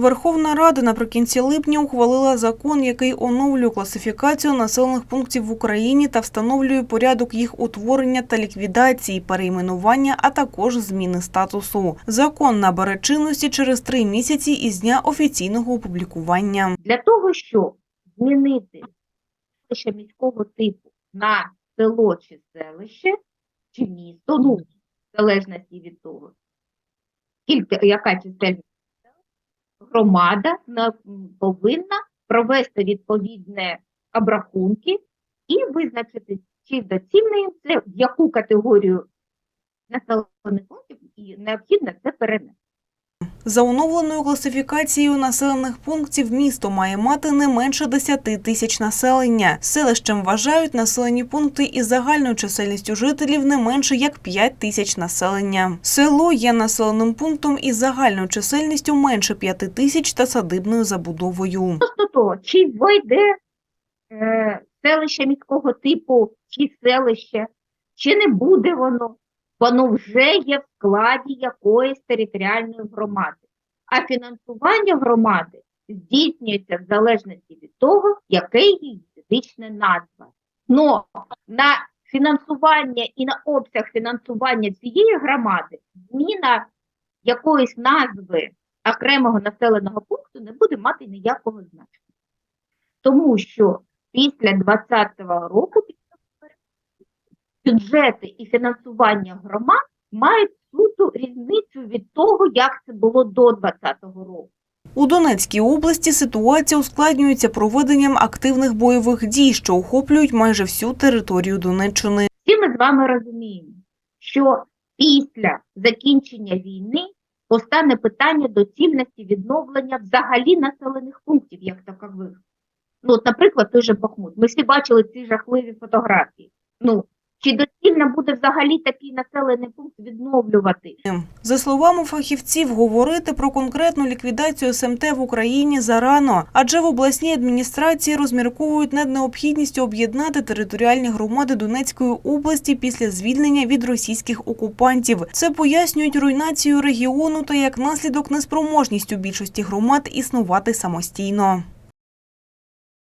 Верховна Рада наприкінці липня ухвалила закон, який оновлює класифікацію населених пунктів в Україні та встановлює порядок їх утворення та ліквідації, перейменування, а також зміни статусу. Закон набере чинності через три місяці із дня офіційного опублікування. Для того, щоб змінити селище міського типу на село чи селище, чи місто, ну, в залежності від того, скільки, яка чисельність громада повинна провести відповідні обрахунки і визначити, чи доцільно їм це, в яку категорію населених пунктів і необхідно це перенести. За оновленою класифікацією населених пунктів місто має мати не менше 10 тисяч населення. Селищем вважають населені пункти із загальною чисельністю жителів не менше як 5 тисяч населення. Село є населеним пунктом із загальною чисельністю менше 5 тисяч та садибною забудовою. Просто то, чи вийде е, селище міського типу, чи селище, чи не буде воно, воно вже є в складі якоїсь територіальної громади. А фінансування громади здійснюється в залежності від того, яке її юридичне назва. Но на фінансування і на обсяг фінансування цієї громади зміна якоїсь назви окремого населеного пункту не буде мати ніякого значення. Тому що після 2020 року бюджети і фінансування громад мають суто різницю від того, як це було до 2020 року. У Донецькій області ситуація ускладнюється проведенням активних бойових дій, що охоплюють майже всю територію Донеччини. Всі ми з вами розуміємо, що після закінчення війни постане питання доцільності відновлення взагалі населених пунктів, як такових. Ну, от, наприклад, той же Бахмут. Ми всі бачили ці жахливі фотографії. Ну, чи доцільно буде взагалі такий населений пункт відновлювати? За словами фахівців, говорити про конкретну ліквідацію СМТ в Україні зарано, адже в обласній адміністрації розмірковують над необхідністю об'єднати територіальні громади Донецької області після звільнення від російських окупантів. Це пояснюють руйнацію регіону та як наслідок неспроможністю більшості громад існувати самостійно.